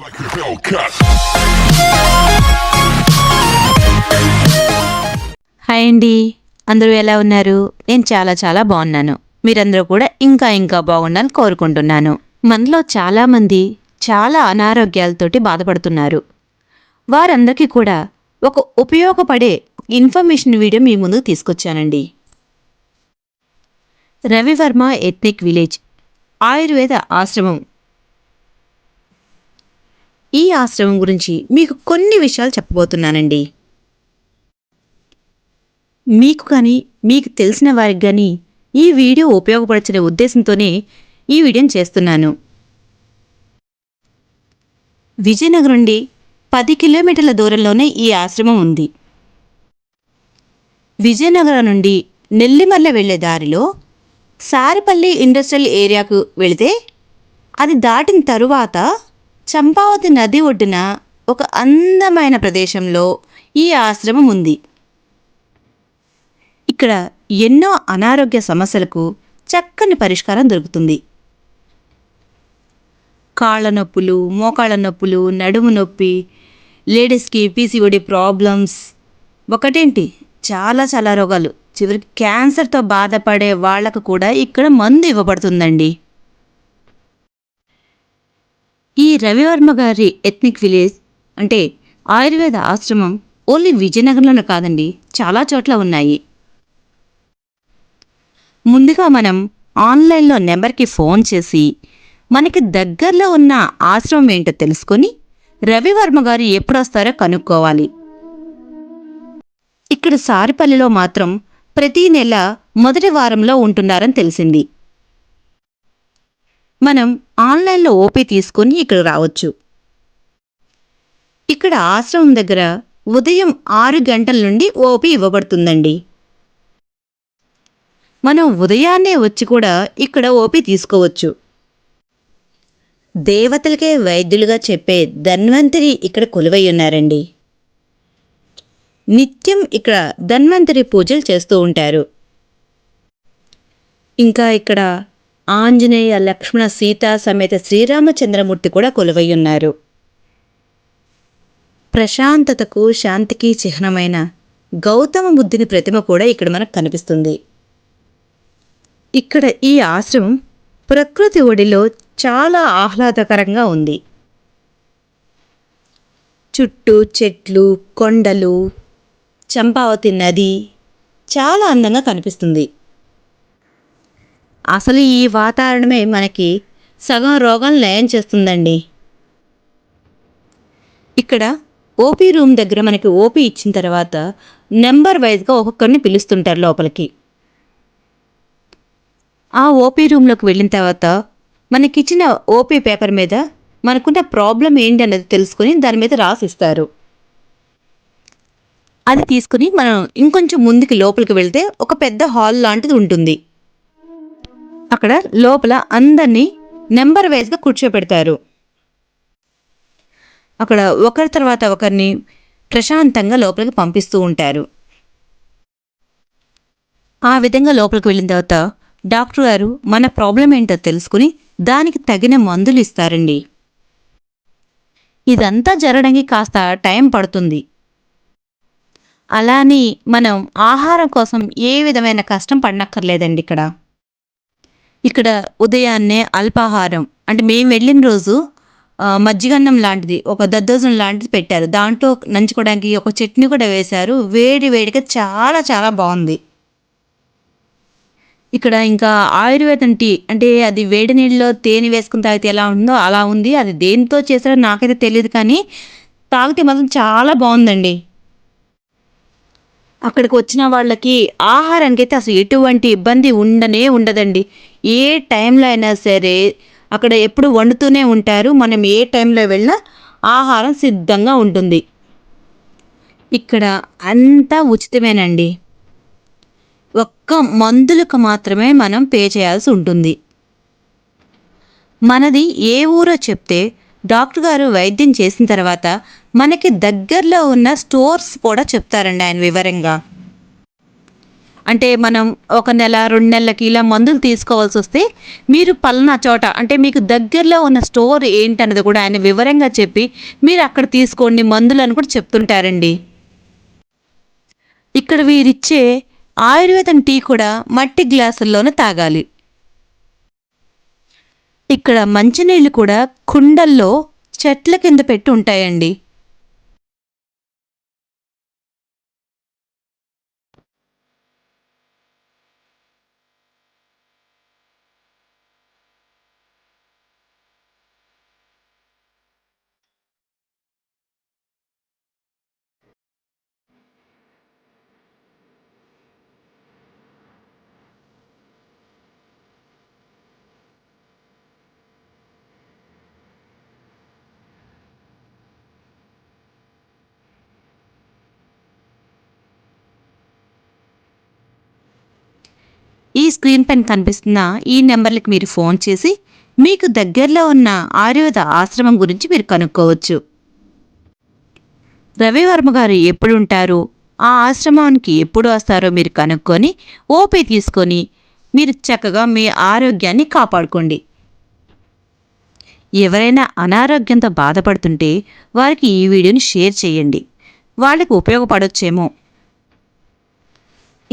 Hi అండి. అందరూ ఎలా ఉన్నారు? నేను చాలా చాలా బాగున్నాను. మీరందరూ కూడా ఇంకా ఇంకా బాగుండాలని కోరుకుంటున్నాను. మనలో చాలామంది చాలా అనారోగ్యాలతోటి బాధపడుతున్నారు. వారందరికీ కూడా ఒక ఉపయోగపడే ఇన్ఫర్మేషన్ వీడియో మీ ముందుకు తీసుకొచ్చానండి. రవివర్మ ఎథ్నిక్ విలేజ్ ఆయుర్వేద ఆశ్రమం ఈ ఆశ్రమం గురించి మీకు కొన్ని విషయాలు చెప్పబోతున్నానండి. మీకు కానీ మీకు తెలిసిన వారికి కానీ ఈ వీడియో ఉపయోగపరచనే ఉద్దేశంతోనే ఈ వీడియోని చేస్తున్నాను. విజయనగరం నుండి పది కిలోమీటర్ల దూరంలోనే ఈ ఆశ్రమం ఉంది. విజయనగరం నుండి నెల్లిమర్ల వెళ్ళే దారిలో సారిపల్లి ఇండస్ట్రియల్ ఏరియాకు వెళితే అది దాటిన తరువాత చంపావతి నది ఒడ్డున ఒక అందమైన ప్రదేశంలో ఈ ఆశ్రమం ఉంది. ఇక్కడ ఎన్నో అనారోగ్య సమస్యలకు చక్కని పరిష్కారం దొరుకుతుంది. కాళ్ళ నొప్పులు మోకాళ్ళ నొప్పులు నడుము నొప్పి లేడీస్కి పీసీఓడి ప్రాబ్లమ్స్ ఒకటేంటి? చాలా చాలా రోగాలు. చివరికి క్యాన్సర్తో బాధపడే వాళ్ళకు కూడా ఇక్కడ మందు ఇవ్వబడుతుందండి. ఈ రవివర్మ గారి ఎథ్నిక్ విలేజ్ అంటే ఆయుర్వేద ఆశ్రమం ఓన్లీ విజయనగరంలోనే కాదండి చాలా చోట్ల ఉన్నాయి. ముందుగా మనం ఆన్లైన్లో నెంబర్కి ఫోన్ చేసి మనకి దగ్గరలో ఉన్న ఆశ్రమం ఏంటో తెలుసుకొని రవివర్మ గారు ఎప్పుడు వస్తారో కనుక్కోవాలి. ఇక్కడ సారిపల్లిలో మాత్రం ప్రతి నెల మొదటి వారంలో ఉంటున్నారని తెలిసింది. మనం ఆన్లైన్లో ఓపీ తీసుకొని ఇక్కడ రావచ్చు. ఇక్కడ ఆశ్రమం దగ్గర ఉదయం ఆరు గంటల నుండి ఓపీ ఇవ్వబడుతుందండి. మనం ఉదయాన్నే వచ్చి కూడా ఇక్కడ ఓపీ తీసుకోవచ్చు. దేవతలకే వైద్యులుగా చెప్పే ధన్వంతరి ఇక్కడ కొలువై ఉన్నారండి. నిత్యం ఇక్కడ ధన్వంతరి పూజలు చేస్తూ ఉంటారు. ఇంకా ఇక్కడ ఆంజనేయ లక్ష్మణ సీత సమేత శ్రీరామచంద్రమూర్తి కూడా కొలువై ఉన్నారు. ప్రశాంతతకు శాంతికి చిహ్నమైన గౌతమ బుద్ధుని ప్రతిమ కూడా ఇక్కడ మనకు కనిపిస్తుంది. ఇక్కడ ఈ ఆశ్రమం ప్రకృతి ఒడిలో చాలా ఆహ్లాదకరంగా ఉంది. చుట్టూ చెట్లు కొండలు చంపావతి నది చాలా అందంగా కనిపిస్తుంది. అసలు ఈ వాతావరణమే మనకి సగం రోగం నయం చేస్తుందండి. ఇక్కడ ఓపీ రూమ్ దగ్గర మనకి ఓపీ ఇచ్చిన తర్వాత నెంబర్ వైజ్గా ఒక్కొక్కరిని పిలుస్తుంటారు లోపలికి. ఆ ఓపీ రూమ్లోకి వెళ్ళిన తర్వాత మనకిచ్చిన ఓపీ పేపర్ మీద మనకున్న ప్రాబ్లం ఏంటి అన్నది తెలుసుకొని దాని మీద రాసిస్తారు. అది తీసుకుని మనం ఇంకొంచెం ముందుకి లోపలికి వెళ్తే ఒక పెద్ద హాల్ లాంటిది ఉంటుంది. అక్కడ లోపల అందరినీ నెంబర్ వైజ్గా కూర్చోపెడతారు. అక్కడ ఒకరి తర్వాత ఒకరిని ప్రశాంతంగా లోపలికి పంపిస్తూ ఉంటారు. ఆ విధంగా లోపలికి వెళ్ళిన తర్వాత డాక్టర్ గారు మన ప్రాబ్లం ఏంటో తెలుసుకుని దానికి తగిన మందులు ఇస్తారండి. ఇదంతా జరగడానికి కాస్త టైం పడుతుంది. అలాని మనం ఆహారం కోసం ఏ విధమైన కష్టం పడనక్కర్లేదండి ఇక్కడ. ఇక్కడ ఉదయాన్నే అల్పాహారం. అంటే మేము వెళ్ళిన రోజు మజ్జిగన్నం లాంటిది ఒక దద్దోజనం లాంటిది పెట్టారు. దాంట్లో నంచుకోవడానికి ఒక చట్నీ కూడా వేశారు. వేడి వేడిగా చాలా చాలా బాగుంది. ఇక్కడ ఇంకా ఆయుర్వేదం టీ అంటే అది వేడి నీళ్ళలో తేనె వేసుకుని తాగితే ఎలా ఉందో అలా ఉంది. అది దేంతో చేశారో నాకైతే తెలియదు కానీ తాగితే మాత్రం చాలా బాగుందండి. అక్కడికి వచ్చిన వాళ్ళకి ఆహారానికి అయితే అసలు ఎటువంటి ఇబ్బంది ఉండనే ఉండదండి. ఏ టైంలో అయినా సరే అక్కడ ఎప్పుడు వండుతూనే ఉంటారు. మనం ఏ టైంలో వెళ్ళినా ఆహారం సిద్ధంగా ఉంటుంది. ఇక్కడ అంతా ఉచితమేనండి. ఒక్క మందులకు మాత్రమే మనం పే చేయాల్సి ఉంటుంది. మనది ఏ ఊరో చెప్తే డాక్టర్ గారు వైద్యం చేసిన తర్వాత మనకి దగ్గరలో ఉన్న స్టోర్స్ కూడా చెప్తారండి ఆయన వివరంగా. అంటే మనం ఒక నెల రెండు నెలలకి ఇలా మందులు తీసుకోవాల్సి వస్తే మీరు పలానా చోట అంటే మీకు దగ్గరలో ఉన్న స్టోర్ ఏంటన్నది కూడా ఆయన వివరంగా చెప్పి మీరు అక్కడ తీసుకోండి మందులు అని కూడా చెప్తుంటారండి. ఇక్కడ వీరిచ్చే ఆయుర్వేదం టీ కూడా మట్టి గ్లాసుల్లోనే తాగాలి. ఇక్కడ మంచినీళ్ళు కూడా కుండల్లో చెట్ల కింద పెట్టి ఉంటాయండి ఈ స్క్రీన్ పైన కనిపిస్తున్న ఈ నెంబర్లకు మీరు ఫోన్ చేసి మీకు దగ్గరలో ఉన్న ఆయుర్వేద ఆశ్రమం గురించి మీరు కనుక్కోవచ్చు. రవివర్మ గారు ఎప్పుడు ఉంటారు? ఆ ఆశ్రమానికి ఎప్పుడు వస్తారో మీరు కనుక్కొని ఓపీ తీసుకొని మీరు చక్కగా మీ ఆరోగ్యాన్ని కాపాడుకోండి. ఎవరైనా అనారోగ్యంతో బాధపడుతుంటే వారికి ఈ వీడియోని షేర్ చేయండి. వాళ్ళకి ఉపయోగపడొచ్చేమో.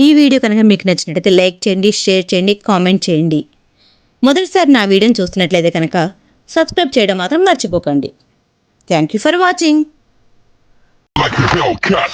ఈ వీడియో కనుక మీకు నచ్చినట్లయితే లైక్ చేయండి షేర్ చేయండి కామెంట్ చేయండి. మొదటిసారి నా వీడియోని చూస్తున్నట్లయితే కనుక సబ్స్క్రైబ్ చేయడం మాత్రం మర్చిపోకండి. Thank you for watching like a Hellcat.